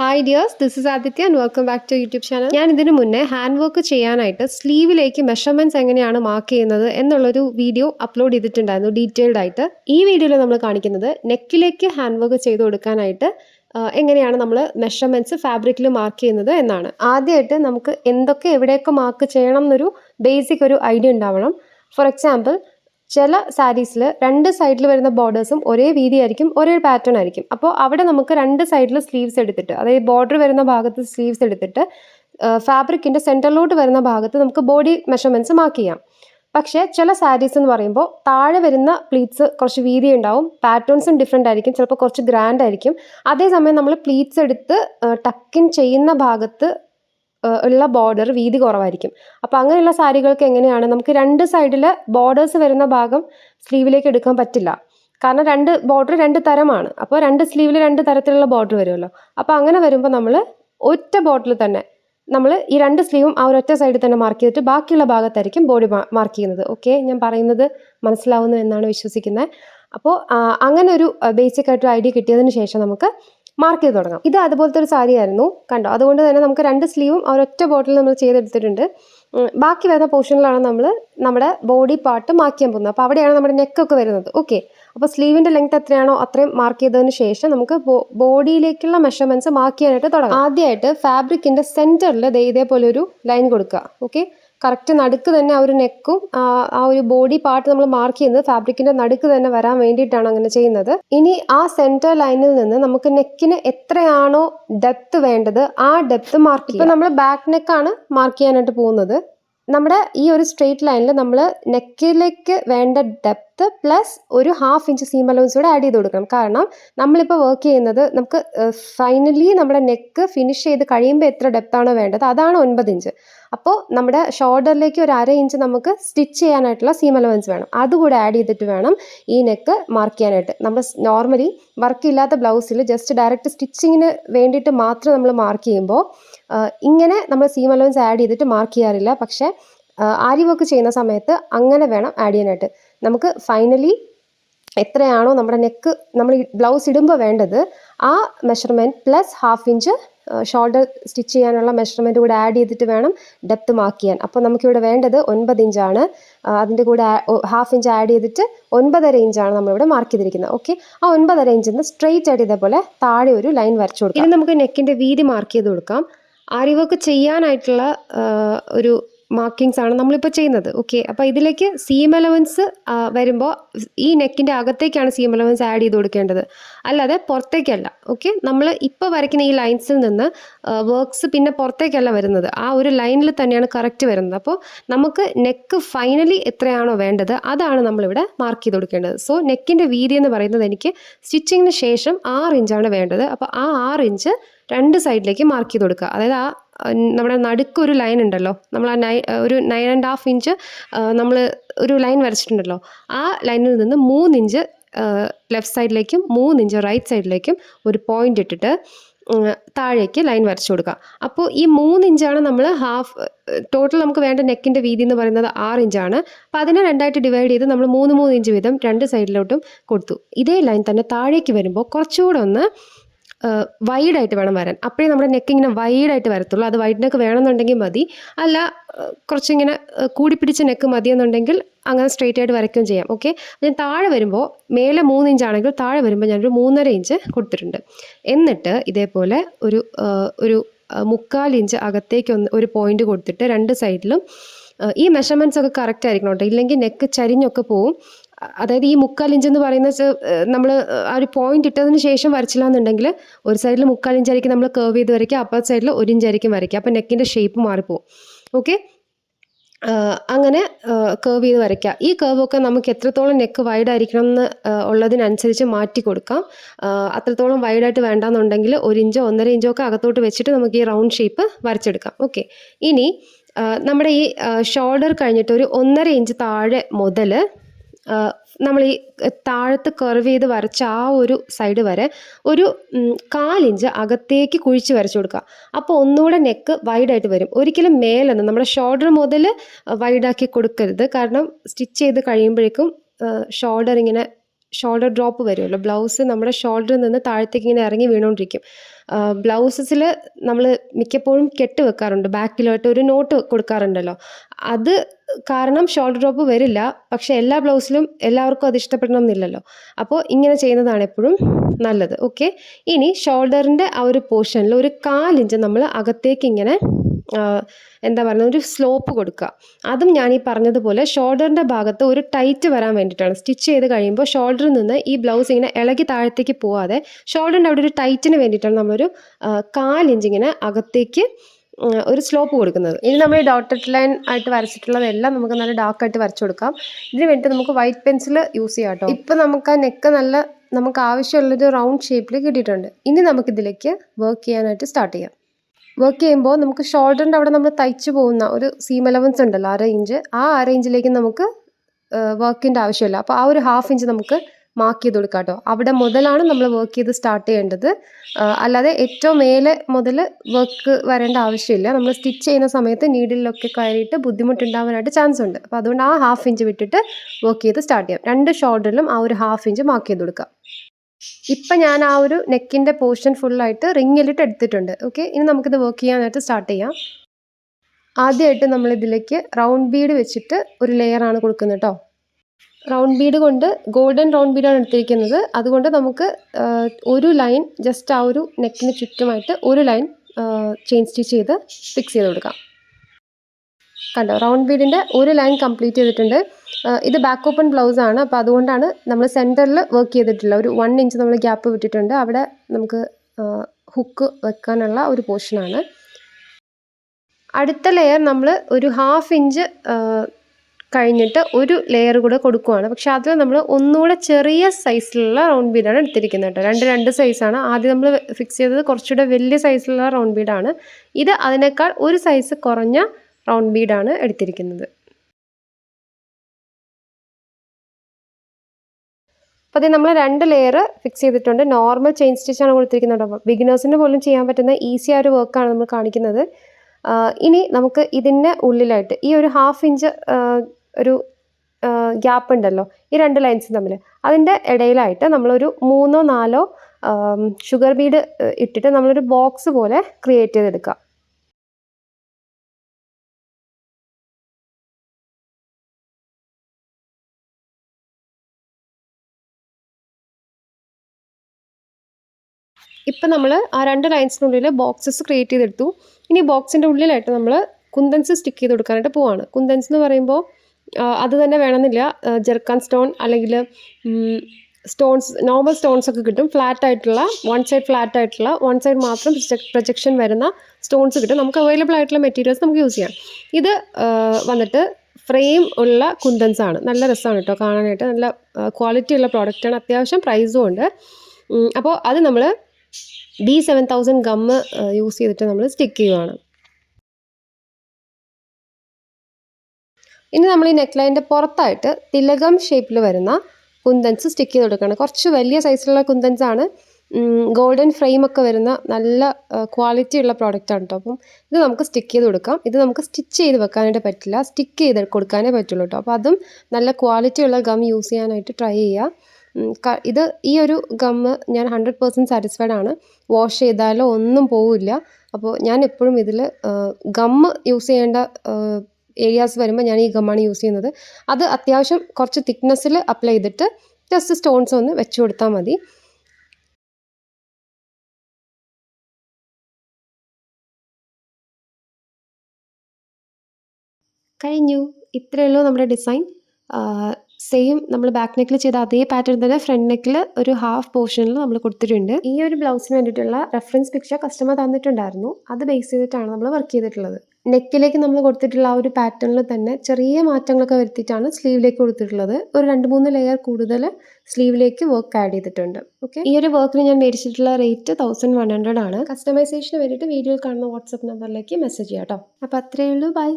Hi dears this is Aditya and welcome back to YouTube channel ഞാൻ ഇതിനു മുന്നേ hand work ചെയ്യാനായിട്ട് സ്ലീവിലേക്ക് measurements എങ്ങനെയാണ് മാർക്ക് ചെയ്യുന്നത് എന്നുള്ളൊരു വീഡിയോ അപ്ലോഡ് ചെയ്തിട്ടുണ്ടായിരുന്നു ഡീറ്റെയിൽഡ് ആയിട്ട്. ഈ വീഡിയോയിൽ നമ്മൾ കാണിക്കുന്നത് നെക്കിലേക്ക് ഹാൻഡ് വർക്ക് ചെയ്ത് കൊടുക്കാനായിട്ട് എങ്ങനെയാണ് നമ്മൾ മെഷർമെന്റ്സ് ഫാബ്രിക്കിൽ മാർക്ക് ചെയ്യുന്നത് എന്നാണ്. ആദ്യമായിട്ട് നമുക്ക് എന്തൊക്കെ എവിടെയൊക്കെ മാർക്ക് ചെയ്യണം എന്നൊരു ബേസിക് ഒരു ഐഡിയ ഉണ്ടാവണം. ഫോർ എക്സാമ്പിൾ ചില സാരീസിൽ രണ്ട് സൈഡിൽ വരുന്ന ബോർഡേഴ്സും ഒരേ വീതിയായിരിക്കും ഒരേ പാറ്റേൺ ആയിരിക്കും. അപ്പോൾ അവിടെ നമുക്ക് രണ്ട് സൈഡിൽ സ്ലീവ്സ് എടുത്തിട്ട് അതായത് ബോർഡർ വരുന്ന ഭാഗത്ത് സ്ലീവ്സ് എടുത്തിട്ട് ഫാബ്രിക്കിന്റെ സെന്ററിലോട്ട് വരുന്ന ഭാഗത്ത് നമുക്ക് ബോഡി മെഷർമെന്റ്സ് മാർക്ക് ചെയ്യാം. പക്ഷേ ചില സാരീസ് എന്ന് പറയുമ്പോൾ താഴെ വരുന്ന പ്ലീറ്റ്സ് കുറച്ച് വീതി ഉണ്ടാവും പാറ്റേൺസും ഡിഫറെന്റ് ആയിരിക്കും ചിലപ്പോൾ കുറച്ച് ഗ്രാൻഡ് ആയിരിക്കും. അതേസമയം നമ്മൾ പ്ലീറ്റ്സ് എടുത്ത് ടക്കിൻ ചെയ്യുന്ന ഭാഗത്ത് ഉള്ള ബോർഡർ വീതി കുറവായിരിക്കും. അപ്പോൾ അങ്ങനെയുള്ള സാരികൾക്ക് എങ്ങനെയാണ്? നമുക്ക് രണ്ട് സൈഡിൽ ബോർഡേഴ്സ് വരുന്ന ഭാഗം സ്ലീവിലേക്ക് എടുക്കാൻ പറ്റില്ല. കാരണം രണ്ട് ബോർഡർ രണ്ട് തരമാണ്. അപ്പോൾ രണ്ട് സ്ലീവിൽ രണ്ട് തരത്തിലുള്ള ബോർഡർ വരുമല്ലോ. അപ്പോൾ അങ്ങനെ വരുമ്പോൾ നമ്മൾ ഒറ്റ ബോട്ടിൽ തന്നെ നമ്മൾ ഈ രണ്ട് സ്ലീവും ആ ഒരൊറ്റ സൈഡിൽ തന്നെ മാർക്ക് ചെയ്തിട്ട് ബാക്കിയുള്ള ഭാഗത്തായിരിക്കും ബോഡി മാർക്ക് ചെയ്യുന്നത്. ഓക്കെ ഞാൻ പറയുന്നത് മനസ്സിലാവുന്നു എന്നാണ് വിശ്വസിക്കുന്നത് അപ്പോൾ അങ്ങനെ ഒരു ബേസിക് ആയിട്ടൊരു ഐഡിയ കിട്ടിയതിന് ശേഷം നമുക്ക് മാർക്ക് ചെയ്ത് തുടങ്ങാം. ഇത് അതുപോലത്തെ ഒരു സാരി ആയിരുന്നു. കണ്ടോ? അതുകൊണ്ട് തന്നെ നമുക്ക് രണ്ട് സ്ലീവും ഒരൊറ്റ ബോട്ടിൽ നമ്മൾ ചെയ്തെടുത്തിട്ടുണ്ട്. ബാക്കി വരുന്ന പോർഷനിലാണ് നമ്മൾ നമ്മുടെ ബോഡി പാർട്ട് മാർക്ക് ചെയ്യാൻ പോകുന്നത്. അപ്പോൾ അവിടെയാണ് നമ്മുടെ നെക്കൊക്കെ വരുന്നത്. ഓക്കെ അപ്പോൾ സ്ലീവിന്റെ ലെങ്ത് എത്രയാണോ അത്രയും മാർക്ക് ചെയ്തതിന് ശേഷം നമുക്ക് ബോഡിയിലേക്കുള്ള മെഷർമെന്റ്സ് മാർക്ക് ചെയ്യാനായിട്ട് തുടങ്ങാം. ആദ്യമായിട്ട് ഫാബ്രിക്കിന്റെ സെന്ററിൽ ഇതേപോലെ ഒരു ലൈൻ കൊടുക്കുക. ഓക്കെ കറക്റ്റ് നടുക്ക് തന്നെ ആ ഒരു നെക്കും ആ ഒരു ബോഡി പാർട്ട് നമ്മൾ മാർക്ക് ചെയ്യുന്നത് ഫാബ്രിക്കിന്റെ നടുക്ക് തന്നെ വരാൻ വേണ്ടിയിട്ടാണ് അങ്ങനെ ചെയ്യുന്നത്. ഇനി ആ സെന്റർ ലൈനിൽ നിന്ന് നമുക്ക് നെക്കിന് എത്രയാണോ ഡെപ്ത് വേണ്ടത് ആ ഡെപ്ത് മാർക്ക് ഇപ്പൊ നമ്മൾ ബാക്ക് നെക്കാണ് മാർക്ക് ചെയ്യാനായിട്ട് പോകുന്നത്. നമ്മുടെ ഈ ഒരു സ്ട്രെയിറ്റ് ലൈനിൽ നമ്മൾ നെക്കിലേക്ക് വേണ്ട ഡെപ്ത് പ്ലസ് ഒരു ഹാഫ് ഇഞ്ച് സീം അലവൻസ് കൂടെ ആഡ് ചെയ്ത് കൊടുക്കണം. കാരണം നമ്മളിപ്പോൾ വർക്ക് ചെയ്യുന്നത് നമുക്ക് ഫൈനലി നമ്മുടെ നെക്ക് ഫിനിഷ് ചെയ്ത് കഴിയുമ്പോൾ എത്ര ഡെപ്ത് ആണോ വേണ്ടത്? അതാണ് ഒൻപത് ഇഞ്ച് അപ്പോൾ നമ്മുടെ ഷോൾഡറിലേക്ക് ഒരു അര ഇഞ്ച് നമുക്ക് സ്റ്റിച്ച് ചെയ്യാനായിട്ടുള്ള സീം അലവൻസ് വേണം. അതുകൂടെ ആഡ് ചെയ്തിട്ട് വേണം ഈ നെക്ക് മാർക്ക് ചെയ്യാനായിട്ട്. നമ്മൾ നോർമലി വർക്ക് ഇല്ലാത്ത ബ്ലൗസിൽ ജസ്റ്റ് ഡയറക്റ്റ് സ്റ്റിച്ചിങ്ങിന് വേണ്ടിയിട്ട് മാത്രം നമ്മൾ മാർക്ക് ചെയ്യുമ്പോൾ ഇങ്ങനെ നമ്മൾ സീം അലവൻസ് ആഡ് ചെയ്തിട്ട് മാർക്ക് ചെയ്യാറില്ല. പക്ഷേ ആരി വർക്ക് ചെയ്യുന്ന സമയത്ത് അങ്ങനെ വേണം ആഡ് ചെയ്യാനായിട്ട്. നമുക്ക് ഫൈനലി എത്രയാണോ നമ്മുടെ നെക്ക് നമ്മൾ ബ്ലൗസ് ഇടുമ്പോൾ വേണ്ടത് ആ measurement plus half inch shoulder stitch ചെയ്യാനുള്ള മെഷർമെന്റ് കൂടെ ആഡ് ചെയ്തിട്ട് വേണം ഡെപ്ത് മാർക്ക് ചെയ്യാൻ. അപ്പോൾ നമുക്കിവിടെ വേണ്ടത് ഒൻപത് ഇഞ്ചാണ് അതിന്റെ കൂടെ ഹാഫ് ഇഞ്ച് ആഡ് ചെയ്തിട്ട് ഒൻപതര ഇഞ്ചാണ് നമ്മളിവിടെ മാർക്ക് ചെയ്തിരിക്കുന്നത്. ഓക്കെ ആ ഒൻപതര ഇഞ്ചിൽ നിന്ന് സ്ട്രെയിറ്റ് ആയിട്ട് ഇതേപോലെ താഴെ ഒരു ലൈൻ വരച്ചു കൊടുക്കാം. ഇനി നമുക്ക് നെക്കിന്റെ വീതി മാർക്ക് ചെയ്ത് കൊടുക്കാം. ആരി ചെയ്യാനായിട്ടുള്ള ഒരു മാർക്കിങ്സ് ആണ് നമ്മളിപ്പോൾ ചെയ്യുന്നത്. ഓക്കെ അപ്പോൾ ഇതിലേക്ക് സീം അലവൻസ് വരുമ്പോൾ ഈ നെക്കിന്റെ അകത്തേക്കാണ് സീം അലവൻസ് ആഡ് ചെയ്ത് കൊടുക്കേണ്ടത്. അല്ലാതെ പുറത്തേക്കല്ല. ഓക്കെ നമ്മൾ ഇപ്പോൾ വരയ്ക്കുന്ന ഈ ലൈൻസിൽ നിന്ന് വർക്ക്സ് പിന്നെ പുറത്തേക്കല്ല വരുന്നത്. ആ ഒരു ലൈനിൽ തന്നെയാണ് കറക്റ്റ് വരുന്നത്. അപ്പോൾ നമുക്ക് നെക്ക് ഫൈനലി എത്രയാണോ വേണ്ടത് അതാണ് നമ്മളിവിടെ മാർക്ക് ചെയ്ത് കൊടുക്കേണ്ടത്. സോ നെക്കിന്റെ വീതി എന്ന് പറയുന്നത് എനിക്ക് സ്റ്റിച്ചിങ്ങിന് ശേഷം ആറ് ഇഞ്ചാണ് വേണ്ടത്. അപ്പോൾ ആ ആറ് ഇഞ്ച് രണ്ട് സൈഡിലേക്ക് മാർക്ക് ചെയ്ത് കൊടുക്കുക. അതായത് ആ നമ്മുടെ നടുക്ക് ഒരു ലൈൻ ഉണ്ടല്ലോ. നമ്മൾ ആ നൈ ഒരു നയൻ ആൻഡ് ഹാഫ് ഇഞ്ച് നമ്മൾ ഒരു ലൈൻ വരച്ചിട്ടുണ്ടല്ലോ. ആ ലൈനിൽ നിന്ന് മൂന്ന് ഇഞ്ച് ലെഫ്റ്റ് സൈഡിലേക്കും മൂന്ന് ഇഞ്ച് റൈറ്റ് സൈഡിലേക്കും ഒരു പോയിന്റ് ഇട്ടിട്ട് താഴേക്ക് ലൈൻ വരച്ചു കൊടുക്കുക. അപ്പോൾ ഈ മൂന്ന് ഇഞ്ചാണ് നമ്മൾ ഹാഫ് ടോട്ടൽ നമുക്ക് വേണ്ട നെക്കിന്റെ വീതി എന്ന് പറയുന്നത് ആറ് ഇഞ്ചാണ് അപ്പോൾ അതിനെ രണ്ടായിട്ട് ഡിവൈഡ് ചെയ്ത് നമ്മൾ മൂന്ന് മൂന്ന് ഇഞ്ച് വീതം രണ്ട് സൈഡിലോട്ടും കൊടുത്തു. ഇതേ ലൈൻ തന്നെ താഴേക്ക് വരുമ്പോൾ കുറച്ചുകൂടെ ഒന്ന് വൈഡായിട്ട് വേണം വരാൻ. അപ്പോഴേ നമ്മുടെ നെക്ക് ഇങ്ങനെ വൈഡായിട്ട് വരത്തുള്ളൂ. അത് വൈഡ് നെക്ക് വേണമെന്നുണ്ടെങ്കിൽ മതി. അല്ല കുറച്ചിങ്ങനെ കൂടി പിടിച്ച നെക്ക് മതിയെന്നുണ്ടെങ്കിൽ അങ്ങനെ സ്ട്രെയിറ്റ് ആയിട്ട് വരയ്ക്കുകയും ചെയ്യാം. ഓക്കെ ഞാൻ താഴെ വരുമ്പോൾ മേലെ മൂന്ന് ഇഞ്ച് ആണെങ്കിൽ താഴെ വരുമ്പോൾ ഞാനൊരു മൂന്നര ഇഞ്ച് കൊടുത്തിട്ടുണ്ട്. എന്നിട്ട് ഇതേപോലെ ഒരു ഒരു മുക്കാൽ ഇഞ്ച് അകത്തേക്ക് ഒന്ന് ഒരു പോയിന്റ് കൊടുത്തിട്ട് രണ്ട് സൈഡിലും ഈ മെഷർമെന്റ്സ് ഒക്കെ കറക്റ്റ് ആയിരിക്കണം കേട്ടോ. ഇല്ലെങ്കിൽ നെക്ക് ചരിഞ്ഞൊക്കെ പോവും. അതായത് ഈ മുക്കാൽ ഇഞ്ച് എന്ന് പറയുന്ന നമ്മൾ ആ ഒരു പോയിന്റ് ഇട്ടതിന് ശേഷം വരച്ചില്ല എന്നുണ്ടെങ്കിൽ ഒരു സൈഡിൽ മുക്കാൽ ഇഞ്ചായിരിക്കും നമ്മൾ കർവ് ചെയ്ത് വരയ്ക്കുക അപ്പർ സൈഡിൽ ഒരു ഇഞ്ചായിരിക്കും വരയ്ക്കുക. അപ്പോൾ നെക്കിന്റെ ഷേപ്പ് മാറിപ്പോവും. ഓക്കെ അങ്ങനെ കേർവ് ചെയ്ത് വരയ്ക്കുക. ഈ ഒക്കെ നമുക്ക് എത്രത്തോളം നെക്ക് വൈഡ് ആയിരിക്കണം എന്ന് ഉള്ളതിനനുസരിച്ച് മാറ്റി കൊടുക്കാം. അത്രത്തോളം വൈഡായിട്ട് വേണ്ടാന്നുണ്ടെങ്കിൽ ഒരു ഇഞ്ചോ ഒന്നര ഇഞ്ചോ ഒക്കെ അകത്തോട്ട് വെച്ചിട്ട് നമുക്ക് ഈ റൗണ്ട് ഷേപ്പ് വരച്ചെടുക്കാം. ഓക്കെ ഇനി നമ്മുടെ ഈ ഷോൾഡർ കഴിഞ്ഞിട്ട് ഒരു ഒന്നര ഇഞ്ച് താഴെ മുതൽ നമ്മൾ ഈ താഴത്ത് കർവ് ചെയ്ത് വരച്ച ആ ഒരു സൈഡ് വരെ ഒരു കാലിഞ്ച് അകത്തേക്ക് കുഴിച്ച് വരച്ചു കൊടുക്കുക. അപ്പോൾ ഒന്നുകൂടെ നെക്ക് വൈഡായിട്ട് വരും. ഒരിക്കലും മേലെന്ന് നമ്മുടെ ഷോൾഡർ മുതൽ വൈഡാക്കി കൊടുക്കരുത്. കാരണം സ്റ്റിച്ച് ചെയ്ത് കഴിയുമ്പോഴേക്കും ഷോൾഡർ ഇങ്ങനെ ഷോൾഡർ ഡ്രോപ്പ് വരുമല്ലോ. ബ്ലൗസ് നമ്മുടെ ഷോൾഡറിൽ നിന്ന് താഴത്തേക്ക് ഇങ്ങനെ ഇറങ്ങി വീണുകൊണ്ടിരിക്കും ബ്ലൗസസിൽ നമ്മൾ മിക്കപ്പോഴും കെട്ട് വെക്കാറുണ്ട്. ബാക്കിലോട്ട് ഒരു നോട്ട് കൊടുക്കാറുണ്ടല്ലോ. അത് കാരണം ഷോൾഡർ ഡ്രോപ്പ് വരില്ല. പക്ഷേ എല്ലാ ബ്ലൗസിലും എല്ലാവർക്കും അത് ഇഷ്ടപ്പെടണം എന്നില്ലല്ലോ അപ്പോൾ ഇങ്ങനെ ചെയ്യുന്നതാണ് എപ്പോഴും നല്ലത്. ഓക്കെ ഇനി ഷോൾഡറിന്റെ ആ ഒരു പോർഷനിൽ ഒരു കാലിഞ്ച് നമ്മൾ അകത്തേക്ക് ഇങ്ങനെ എന്താ പറയുന്നത് ഒരു സ്ലോപ്പ് കൊടുക്കുക. അതും ഞാൻ ഈ പറഞ്ഞതുപോലെ ഷോൾഡറിന്റെ ഭാഗത്ത് ഒരു ടൈറ്റ് വരാൻ വേണ്ടിയിട്ടാണ്. സ്റ്റിച്ച് ചെയ്ത് കഴിയുമ്പോൾ ഷോൾഡറിൽ നിന്ന് ഈ ബ്ലൗസ് ഇങ്ങനെ ഇളകി താഴത്തേക്ക് പോവാതെ ഷോൾഡറിന്റെ അവിടെ ഒരു ടൈറ്റിന് വേണ്ടിയിട്ടാണ് നമ്മളൊരു കാലിഞ്ചിങ്ങനെ അകത്തേക്ക് ഒരു സ്ലോപ്പ് കൊടുക്കുന്നത്. ഇനി നമ്മൾ ഡോട്ടഡ് ലൈൻ ആയിട്ട് വരച്ചിട്ടുള്ളതെല്ലാം നമുക്ക് നല്ല ഡാർക്ക് ആയിട്ട് വരച്ചു കൊടുക്കാം. ഇതിന് വേണ്ടി നമുക്ക് വൈറ്റ് പെൻസിൽ യൂസ് ചെയ്യാം കേട്ടോ ഇപ്പം നമുക്ക് ആ നെക്ക് നല്ല നമുക്ക് ആവശ്യമുള്ളൊരു റൗണ്ട് ഷേപ്പിൽ കിട്ടിയിട്ടുണ്ട്. ഇനി നമുക്കിതിലേക്ക് വർക്ക് ചെയ്യാനായിട്ട് സ്റ്റാർട്ട് ചെയ്യാം. വർക്ക് ചെയ്യുമ്പോൾ നമുക്ക് ഷോൾഡറിന്റെ അവിടെ നമ്മൾ തയ്ച്ചു പോകുന്ന ഒരു സീം അലവൻസ് ഉണ്ടല്ലോ അര ഇഞ്ച് ആ അര ഇഞ്ചിലേക്ക് നമുക്ക് വർക്കിന്റെ ആവശ്യമില്ല. അപ്പോൾ ആ ഒരു ഹാഫ് ഇഞ്ച് നമുക്ക് മാർക്ക് ചെയ്ത് കൊടുക്കാം കേട്ടോ അവിടെ മുതലാണ് നമ്മൾ വർക്ക് ചെയ്ത് സ്റ്റാർട്ട് ചെയ്യേണ്ടത്. അല്ലാതെ ഏറ്റവും മേലെ മുതൽ വർക്ക് വരേണ്ട ആവശ്യമില്ല. നമ്മൾ സ്റ്റിച്ച് ചെയ്യുന്ന സമയത്ത് നീഡിലൊക്കെ കയറിയിട്ട് ബുദ്ധിമുട്ടുണ്ടാവാനായിട്ട് ചാൻസ് ഉണ്ട്. അപ്പോൾ അതുകൊണ്ട് ആ ഹാഫ് ഇഞ്ച് വിട്ടിട്ട് വർക്ക് ചെയ്ത് സ്റ്റാർട്ട് ചെയ്യാം. രണ്ട് ഷോൾഡറിലും ആ ഒരു ഹാഫ് ഇഞ്ച് മാർക്ക് ചെയ്ത് കൊടുക്കാം ഇപ്പം ഞാൻ ആ ഒരു നെക്കിന്റെ പോർഷൻ ഫുള്ളായിട്ട് റിങ്ങിലിട്ട് എടുത്തിട്ടുണ്ട്. ഓക്കെ ഇനി നമുക്കിത് വർക്ക് ചെയ്യാനായിട്ട് സ്റ്റാർട്ട് ചെയ്യാം. ആദ്യമായിട്ട് നമ്മൾ ഇതിലേക്ക് റൗണ്ട് ബീഡ് വെച്ചിട്ട് ഒരു ലെയറാണ് കൊടുക്കുന്നത് കേട്ടോ റൗണ്ട് ബീഡ് കൊണ്ട് ഗോൾഡൻ റൗണ്ട് ബീഡാണ് എടുത്തിരിക്കുന്നത്. അതുകൊണ്ട് നമുക്ക് ഒരു ലൈൻ ജസ്റ്റ് ആ ഒരു നെക്കിന് ചുറ്റുമായിട്ട് ഒരു ലൈൻ ചെയിൻ സ്റ്റിച്ച് ചെയ്ത് ഫിക്സ് ചെയ്ത് കൊടുക്കാം. കണ്ടോ? റൗണ്ട് ബീഡിന്റെ ഒരു ലൈൻ കംപ്ലീറ്റ് ചെയ്തിട്ടുണ്ട്. ഇത് ബാക്ക് ഓപ്പൺ ബ്ലൗസ് ആണ്. അപ്പോൾ അതുകൊണ്ടാണ് നമ്മൾ സെന്ററിൽ വർക്ക് ചെയ്തിട്ടില്ല ഒരു വൺ ഇഞ്ച് നമ്മൾ ഗ്യാപ്പ് വിട്ടിട്ടുണ്ട്. അവിടെ നമുക്ക് ഹുക്ക് വെക്കാനുള്ള ഒരു പോർഷനാണ് അടുത്ത ലെയർ നമ്മൾ ഒരു ഹാഫ് ഇഞ്ച് കഴിഞ്ഞിട്ട് ഒരു ലെയർ കൂടെ കൊടുക്കുവാണ്. പക്ഷെ അതിൽ നമ്മൾ ഒന്നുകൂടെ ചെറിയ സൈസിലുള്ള റൗണ്ട് ബീഡാണ് എടുത്തിരിക്കുന്നത് കേട്ടോ. രണ്ട് രണ്ട് സൈസാണ് ആദ്യം നമ്മൾ ഫിക്സ് ചെയ്തത് കുറച്ചുകൂടെ വലിയ സൈസിലുള്ള റൗണ്ട് ബീഡാണ് ഇത് അതിനേക്കാൾ ഒരു സൈസ് കുറഞ്ഞ റൗണ്ട് ബീഡാണ് എടുത്തിരിക്കുന്നത്. അപ്പോൾ അത് നമ്മൾ രണ്ട് ലെയർ ഫിക്സ് ചെയ്തിട്ടുണ്ട്. നോർമൽ ചെയിൻ സ്റ്റിച്ചാണ് കൊടുത്തിരിക്കുന്നത് കേട്ടോ. ബിഗിനേഴ്സിന് പോലും ചെയ്യാൻ പറ്റുന്ന ഈസി ആയ ഒരു വർക്കാണ് നമ്മൾ കാണിക്കുന്നത്. ഇനി നമുക്ക് ഇതിന്റെ ഉള്ളിലായിട്ട് ഈ ഒരു ഹാഫ് ഇഞ്ച് ഒരു ഗ്യാപ്പ് ഉണ്ടല്ലോ ഈ രണ്ട് ലൈൻസ് തമ്മിൽ അതിന്റെ ഇടയിലായിട്ട് നമ്മളൊരു മൂന്നോ നാലോ ഷുഗർ ബീഡ് ഇട്ടിട്ട് നമ്മളൊരു ബോക്സ് പോലെ ക്രിയേറ്റ് ചെയ്തെടുക്കുക. ഇപ്പം നമ്മൾ ആ രണ്ട് ലൈൻസിനുള്ളിൽ ബോക്സസ് ക്രിയേറ്റ് ചെയ്തെടുത്തു. ഇനി ബോക്സിന്റെ ഉള്ളിലായിട്ട് നമ്മൾ കുന്തൻസ് സ്റ്റിക്ക് ചെയ്ത് കൊടുക്കാനായിട്ട് പോവാണ്. കുന്തൻസ് എന്ന് പറയുമ്പോൾ അത് തന്നെ വേണമെന്നില്ല. ജെർക്കാൻ സ്റ്റോൺ അല്ലെങ്കിൽ സ്റ്റോൺസ് നോർമൽ സ്റ്റോൺസ് ഒക്കെ കിട്ടും. ഫ്ലാറ്റ് ആയിട്ടുള്ള വൺ സൈഡ് ഫ്ലാറ്റ് ആയിട്ടുള്ള വൺ സൈഡ് മാത്രം പ്രൊജക്ഷൻ വരുന്ന സ്റ്റോൺസ് കിട്ടും. നമുക്ക് അവൈലബിൾ ആയിട്ടുള്ള മെറ്റീരിയൽസ് നമുക്ക് യൂസ് ചെയ്യാം. ഇത് വന്നിട്ട് ഫ്രെയിം ഉള്ള കുന്തൻസ് ആണ്. നല്ല രസമാണ് കേട്ടോ കാണാനായിട്ട്. നല്ല ക്വാളിറ്റി ഉള്ള പ്രോഡക്റ്റാണ് അത്യാവശ്യം പ്രൈസും ഉണ്ട്. അപ്പോൾ അത് നമ്മൾ B seven thousand gum use ചെയ്തിട്ട് നമ്മൾ സ്റ്റിക്ക് ചെയ്യുവാണ്. ഇനി നമ്മൾ ഈ നെക്ക് പുറത്തായിട്ട് തിലകം ഷേപ്പിൽ വരുന്ന കുന്തൻസ് സ്റ്റിക്ക് ചെയ്ത് കൊടുക്കണം കുറച്ച് വലിയ സൈസിലുള്ള കുന്തൻസ് ആണ് ഗോൾഡൻ ഫ്രെയിം ഒക്കെ വരുന്ന നല്ല ക്വാളിറ്റി ഉള്ള പ്രോഡക്റ്റ് ആണ് കേട്ടോ അപ്പം ഇത് നമുക്ക് സ്റ്റിക്ക് ചെയ്ത് കൊടുക്കാം. ഇത് നമുക്ക് സ്റ്റിച്ച് ചെയ്ത് വെക്കാനായിട്ട് പറ്റില്ല. സ്റ്റിക്ക് ചെയ്ത് കൊടുക്കാനേ പറ്റുള്ളൂ കേട്ടോ അപ്പോൾ അതും നല്ല ക്വാളിറ്റി ഉള്ള ഗം യൂസ് ചെയ്യാനായിട്ട് ട്രൈ ചെയ്യുക. ഇത് ഈ ഒരു ഗം ഞാൻ ഹൺഡ്രഡ് പേഴ്സന്റ് സാറ്റിസ്ഫൈഡ് ആണ്. വാഷ് ചെയ്താലോ ഒന്നും പോവില്ല. അപ്പോൾ ഞാൻ എപ്പോഴും ഇതിൽ ഗം യൂസ് ചെയ്യേണ്ട ഏരിയാസ് വരുമ്പോൾ ഞാൻ ഈ ഗമ്മാണ് യൂസ് ചെയ്യുന്നത്. അത് അത്യാവശ്യം കുറച്ച് തിക്നെസ്സിൽ അപ്ലൈ ചെയ്തിട്ട് ജസ്റ്റ് സ്റ്റോൺസ് ഒന്ന് വെച്ച് കൊടുത്താൽ മതി. കഴിഞ്ഞു. ഇത്രയേ ഉള്ളൂ നമ്മുടെ ഡിസൈൻ സെയിം നമ്മൾ ബാക്ക് നെക്കിൽ ചെയ്ത അതേ പാറ്റേൺ തന്നെ ഫ്രണ്ട് നെക്കിൽ ഒരു ഹാഫ് പോർഷനിൽ നമ്മൾ കൊടുത്തിട്ടുണ്ട്. ഈ ഒരു ബ്ലൗസിന് വേണ്ടിയിട്ടുള്ള റെഫറൻസ് പിക്ചർ കസ്റ്റമർ തന്നിട്ടുണ്ടായിരുന്നു. അത് ബേസ് ചെയ്തിട്ടാണ് നമ്മൾ വർക്ക് ചെയ്തിട്ടുള്ളത്. നെക്കിലേക്ക് നമ്മൾ കൊടുത്തിട്ടുള്ള ആ ഒരു പാറ്റേണിൽ തന്നെ ചെറിയ മാറ്റങ്ങളൊക്കെ വരുത്തിയിട്ടാണ് സ്ലീവിലേക്ക് കൊടുത്തിട്ടുള്ളത്. ഒരു രണ്ട് മൂന്ന് ലെയർ കൂടുതൽ സ്ലീവിലേക്ക് വർക്ക് ആഡ് ചെയ്തിട്ടുണ്ട്. ഓക്കെ ഈ ഒരു വർക്കിന് ഞാൻ മേടിച്ചിട്ടുള്ള റേറ്റ് തൗസൻഡ് വൺ ഹൺഡ്രഡ് ആണ്. കസ്റ്റമൈസേഷന് വേണ്ടിയിട്ട് വീഡിയോയിൽ കാണുന്ന വാട്സപ്പ് നമ്പറിലേക്ക് മെസ്സേജ് ചെയ്യാം കേട്ടോ അപ്പോൾ അത്രയേ ഉള്ളൂ. ബൈ